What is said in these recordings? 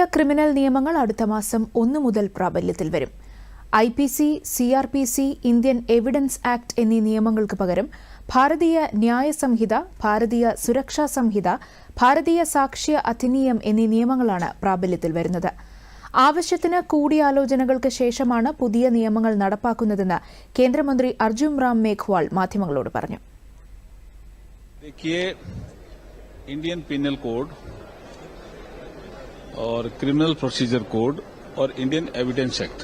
പുതിയ ക്രിമിനൽ നിയമങ്ങൾ അടുത്ത മാസം ഒന്നു മുതൽ പ്രാബല്യത്തിൽ വരും. I P C C R P C Indian evidence act എന്നീ നിയമങ്ങൾക്ക് പകരം ഭാരതീയ ന്യായ സംഹിത ഭാരതീയ സുരക്ഷാ സംഹിത ഭാരതീയ സാക്ഷ്യ അധിനിയം എന്നീ നിയമങ്ങളാണ് പ്രാബല്യത്തിൽ വരുന്നത്. ആവശ്യത്തിന് കൂടിയാലോചനകൾക്ക് ശേഷമാണ് പുതിയ നിയമങ്ങൾ നടപ്പാക്കുന്നതെന്ന് കേന്ദ്രമന്ത്രി അർജുൻ റാം മേഘ്വാൾ മാധ്യമങ്ങളോട് പറഞ്ഞു. ഇന്ത്യൻ പിന്നൽ കോഡ് और क्रिमिनल प्रोसीजर कोड और इंडियन एविडेंस एक्ट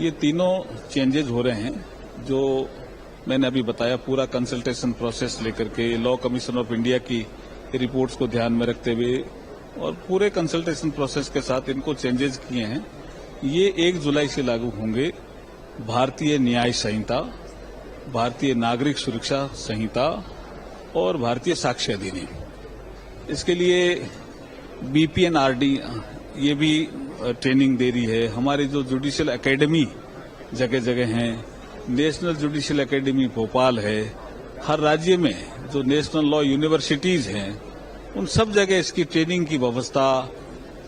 ये तीनों चेंजेज हो रहे हैं, जो मैंने अभी बताया, पूरा कंसल्टेशन प्रोसेस लेकर के लॉ कमीशन ऑफ़ इंडिया की रिपोर्ट्स को ध्यान में रखते हुए और पूरे कंसल्टेशन प्रोसेस के साथ इनको चेंजेस किए हैं। ये एक जुलाई से लागू होंगे। भारतीय न्याय संहिता, भारतीय नागरिक सुरक्षा संहिता और भारतीय साक्ष्य अधिनियम। इसके लिए बीपीएनआरडी ये भी ट्रेनिंग दे रही है। हमारी जो जुडिशियल एकेडमी जगह जगह हैं नेशनल जुडिशियल एकेडमी भोपाल है, हर राज्य में जो नेशनल लॉ यूनिवर्सिटीज हैं, उन सब जगह इसकी ट्रेनिंग की व्यवस्था,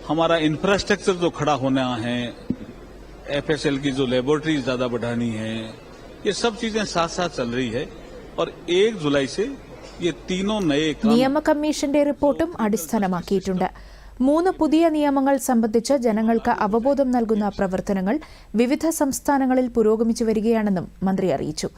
हमारा इंफ्रास्ट्रक्चर जो खड़ा होना है एफएसएल की जो लेबोरेटरी ज़्यादा बढ़ानी है, ये सब चीज़ें साथ साथ चल रही है। और एक जुलाई से നിയമ കമ്മീഷന്റെ റിപ്പോർട്ടും അടിസ്ഥാനമാക്കിയിട്ടുണ്ട്. മൂന്ന് പുതിയ നിയമങ്ങൾ സംബന്ധിച്ച് ജനങ്ങൾക്ക് അവബോധം നൽകുന്ന പ്രവർത്തനങ്ങൾ വിവിധ സംസ്ഥാനങ്ങളിൽ പുരോഗമിച്ചു വരികയാണെന്നും മന്ത്രി അറിയിച്ചു.